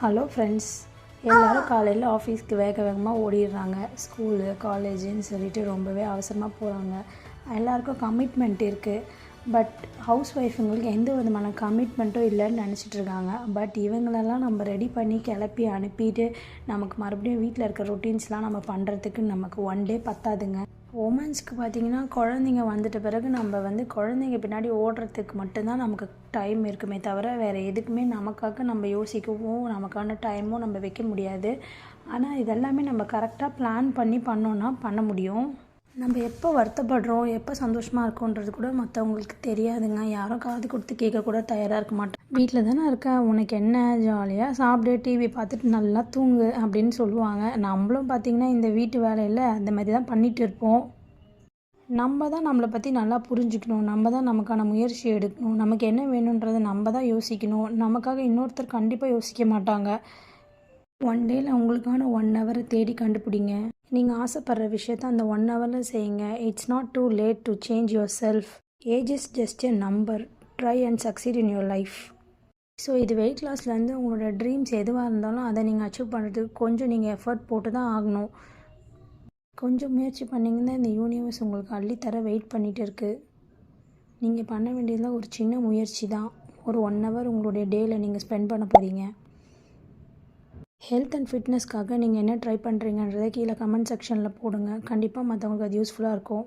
Hello friends எல்லோரும் காலையில் ஆஃபீஸ்க்கு வேக வேகமாக ஓடிடுறாங்க. ஸ்கூலு காலேஜுன்னு சொல்லிட்டு ரொம்பவே அவசரமாக போகிறாங்க எல்லாருக்கும் கமிட்மெண்ட் இருக்குது பட் ஹவுஸ் ஒய்ஃபுங்களுக்கு எந்த விதமான கமிட்மெண்ட்டும் இல்லைன்னு நினச்சிட்டு இருக்காங்க. பட் இவங்களெல்லாம் நம்ம ரெடி பண்ணி கிளப்பி அனுப்பிட்டு நமக்கு மறுபடியும் வீட்டில் இருக்க ரொட்டீன்ஸ்லாம் நம்ம பண்ணுறதுக்கு நமக்கு ஒன் டே பத்தாதுங்க. உமன்ஸ்க்கு பார்த்தீங்கன்னா குழந்தைங்க வந்துட்ட பிறகு நம்ம வந்து குழந்தைங்க பின்னாடி ஓடுறதுக்கு மட்டும்தான் நமக்கு டைம் இருக்குமே தவிர வேறு எதுக்குமே நமக்காக நம்ம யோசிக்கவும் நமக்கான டைமும் நம்ம வைக்க முடியாது. ஆனால் இதெல்லாமே நம்ம கரெக்டாக பிளான் பண்ணி பண்ணோன்னா பண்ண முடியும். நம்ம எப்போ வருத்தப்படுறோம் எப்போ சந்தோஷமாக இருக்கோன்றது கூட மற்றவங்களுக்கு தெரியாதுங்க. யாரும் காது கொடுத்து கேட்க கூட தயாராக இருக்க மாட்டோம் வீட்டில் தானே இருக்க உனக்கு என்ன? ஜாலியாக சாப்பிடு டிவி பார்த்துட்டு நல்லா தூங்கு அப்படின்னு சொல்லுவாங்க. நம்மளும் பார்த்திங்கன்னா இந்த வீட்டு வேலையில் அந்த மாதிரி தான் பண்ணிகிட்டு இருப்போம். நம்ம தான் நம்மளை பற்றி நல்லா புரிஞ்சுக்கணும். நம்ம தான் நமக்கான முயற்சி எடுக்கணும். நமக்கு என்ன வேணுன்றதை நம்ம தான் யோசிக்கணும். நமக்காக இன்னொருத்தர் கண்டிப்பாக யோசிக்க மாட்டாங்க. ஒன் டேயில் அவங்களுக்கான ஒன் ஹவரை தேடி கண்டுபிடிங்க. நீங்கள் ஆசைப்படுற விஷயத்த அந்த ஒன் ஹவரில் செய்யுங்க. It's not too late to change yourself age is just a number try and succeed in your life so இது வெயிட் லாஸ்லேருந்து உங்களோட ட்ரீம்ஸ் எதுவாக இருந்தாலும் அதை நீங்கள் அச்சீவ் பண்ணுறதுக்கு கொஞ்சம் நீங்கள் எஃபர்ட் போட்டு தான் ஆகணும். கொஞ்சம் முயற்சி பண்ணிங்கன்னா இந்த யூனிவர்ஸ் உங்களுக்கு அள்ளித்தர வெயிட் பண்ணிகிட்டு இருக்குது நீங்கள் பண்ண வேண்டியதெல்லாம் ஒரு சின்ன முயற்சி தான். ஒரு ஒன் ஹவர் உங்களுடைய டேயில் நீங்கள் ஸ்பெண்ட் பண்ண போகிறீங்க ஹெல்த் அண்ட் ஃபிட்னஸ்க்காக நீங்கள் என்ன ட்ரை பண்ணுறீங்கன்றதை கீழே கமெண்ட் செக்ஷனில் போடுங்க. கண்டிப்பாக மற்றவங்களுக்கு அது யூஸ்ஃபுல்லாக இருக்கும்.